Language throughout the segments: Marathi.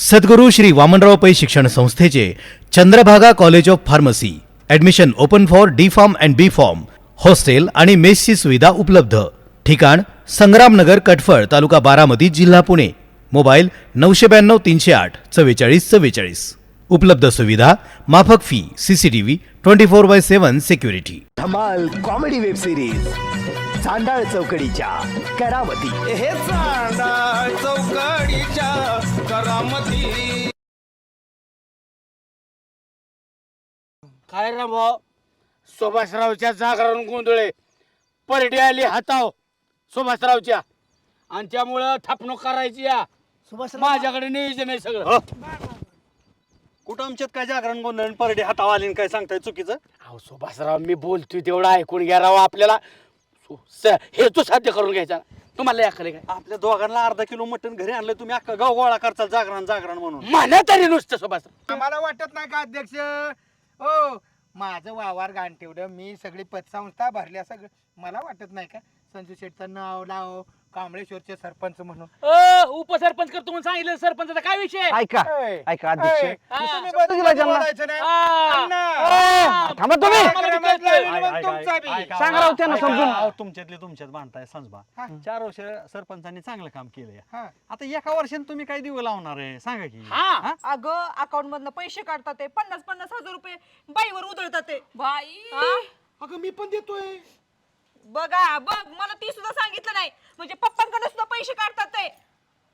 सद्गुरू श्री वामनराव पै शिक्षण संस्थेचे Chandrabhaga college of pharmacy. Admission open for D pharm and B pharm hostel आणि मेसची सुविधा उपलब्ध. ठिकाण संग्रामनगर कटफळ तालुका बारामती जिल्हा पुणे. मोबाईल नऊशे ब्याण्णव तीनशे आठ चव्वेचाळीस चव्वेचाळीस. उपलब्ध सुविधा माफक fee CCTV twenty four by seven security धमाल कॉमेडी वेब सिरीज चौकडीच्या करावती. हे काय रे भाऊ? सुभाषरावच्या जागरण गोंधळे. परडी आली हाताव सुभाषरावच्या. आणि त्यामुळं थापणूक करायची या. माझ्याकडे नियोजन आहे सगळं. कुठं आमच्यात काय जागरण गोंधळ परडे हातावर आले काय सांगताय चुकीचं? अहो सुभाषराव मी बोलतोय तेवढं ऐकून घ्या राव आपल्याला. सु- स- हेतू साध्य करून घ्यायचा. तुम्हाला याकडे काय आपल्या दोघांना अर्धा किलो मटण घरी आणलं तुम्ही अख्खा गाव गोळा करचाल जागरण जागरण म्हणून म्हणा तरी नुसतं सुभाषराव आम्हाला वाटत नाही का अध्यक्ष हो माझं वावर गाण ठेवलं मी सगळी पतसंस्था भरल्या सगळं मला वाटत नाही का संजू शेठचं नाव लाव कांबळेश्वरचे सरपंच म्हणून उपसरपंच करतो म्हणून सांगितलं सरपंचाचा काय विषय ऐका ऐका अध्यक्ष हा. तुम्ही? बोलायचं नाही. अण्णा. थांबा तुम्ही. आम्हाला तुमचा बी. सांगा राव त्यांना समजून. तुमच्यातले तुमच्यात बांधताय हा. चार वर्ष सरपंचांनी चांगलं काम केलंय. हा. आता एका वर्षाने तुम्ही काय दिवं लावणार आहे? सांगा की. हा. अगं अकाउंट मधनं पैसे काढतात ते. पन्नास पन्नास हजार रुपये बाईवर उधळतात ते. बाई. अगं मी पण देतोय. बघा बघ मला ती सुद्धा सांगितलं नाही. म्हणजे पप्पांकडे सुद्धा पैसे काढतात ते.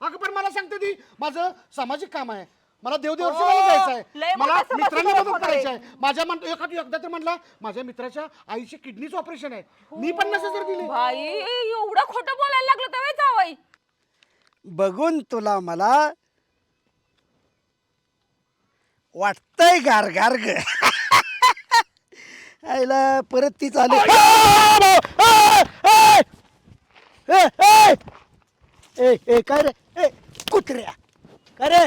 अगं पण मला सांगते ती. माझं सामाजिक काम आहे. मला देवदेव हो, जायचं लय आहे मला समाज मित्रांना मदत होता करायची. आहे. माझ्या मन एखादी एकदा तर म्हणला माझ्या मित्राच्या आईचे किडनीच ऑपरेशन आहे. मी पन्नास हजार दिले. बाई एवढं खोटं बोलायला लागलं तर जावाई बघून तुला मला वाटतंय गार गार ग. आईला परत ती चालू ए ए काय रे? ए कुत्र्या. काय रे?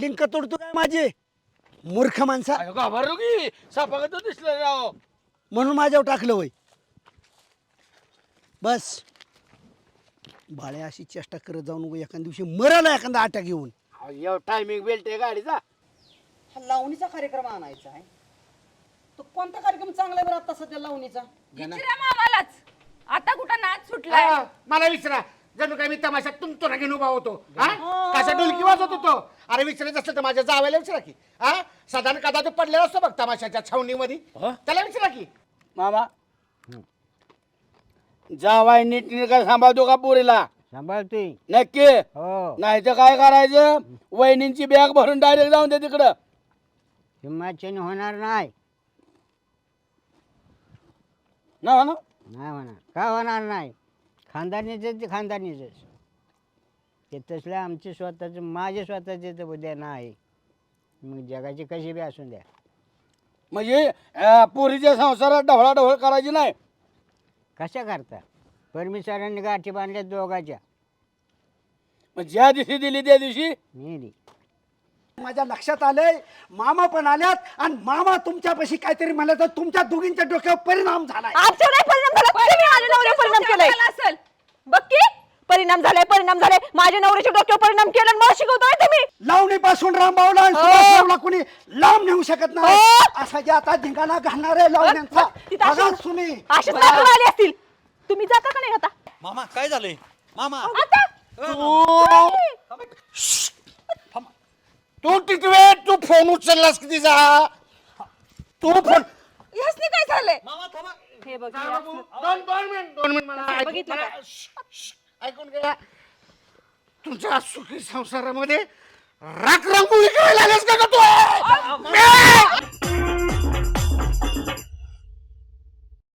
लिंक तोडतो काय माझी? मूर्ख माणसा. घाबरलो की. सापागत दिसलं राव. म्हणून माझ्यावर टाकलं वय. बस. बाळ्या अशी चेष्टा करत जाऊ नको एखाद्या दिवशी मराला एखादा घेऊन. एवढा टायमिंग बेल्ट आहे गाडीचा. लावणीचा कार्यक्रम आणायचा आहे. तो कोणता कार्यक्रम चांगला आहे बरं आता सध्या लावणीचा? विचारा मामालाच आता कुठं नाच सुटलाय? हा, मला विचारा. जणू काय मी तमाशात तुमतो घेऊन उभा होतो हा? कसा डुलकी वाजवत होतो? अरे विचारायचं असलं तर माझ्या जावेला विचारा की हा? साधारण कदा तो पडलेला असतो बघ तमाशाच्या छावणीमध्ये त्याला विचारा की. मामा जावाय नीट नीट सांभाळतो का पोरीला? सांभाळते. नक्की? हो. नाही तर काय करायचं? वहिनींची बॅग भरून डायरेक्ट जाऊन दे तिकडं. हिमाचन होणार नाही. ना ना नाही होणार. का होणार नाही? खानदानीच ते खानदानीच ते तसलं आमचे स्वतःच माझे स्वतःचे तर उद्या नाही. मग जगाची कशी बी असून द्या. म्हणजे अं, पोरीच्या संसारात ढवळा ढवळ करायची नाही. कशा करता? परमेश्वरांनी गाठी बांधल्या दोघाच्या. मग ज्या दिवशी दिली त्या दिवशी? नेली माझ्या लक्षात आलंय मामा पण आल्यात आणि मामा तुमच्यापाशी काहीतरी म्हणलं तर तुमच्या दोघींच्या डोक्यावर परिणाम झालाय. आमच्या नाही परिणाम झाला तुम्ही परिणाम केलाय असेल बघ की परिणाम झालाय परिणाम झालाय. माझ्या नवऱ्याच्या डोक्यावर परिणाम केला आणि मला शिकवतोय तुम्ही. लावणी पासून रामबावला आणि सुभाषरावला कोणी लांब नेऊ शकत नाही. हो. असा जे आता धिंगाणा घालणार आहे लावण्यांचा. तिथं बघा तुम्ही. अशीच लाकडं आली असतील. तुम्ही जाता का नाही आता? मामा काय झालंय? मामा. आता? तू टिटवे तू फोन उचललास किती जा? तू फोन ह्यासनी काय झालंय? मामा थांबा. हे बघ दोन दोन मिनिट दोन मिनिट. मला बघितलं श्श, ऐकून घ्या. तुमच्या सुखी संसारामध्ये राख रांगोळी करायला लागेस का ग तू?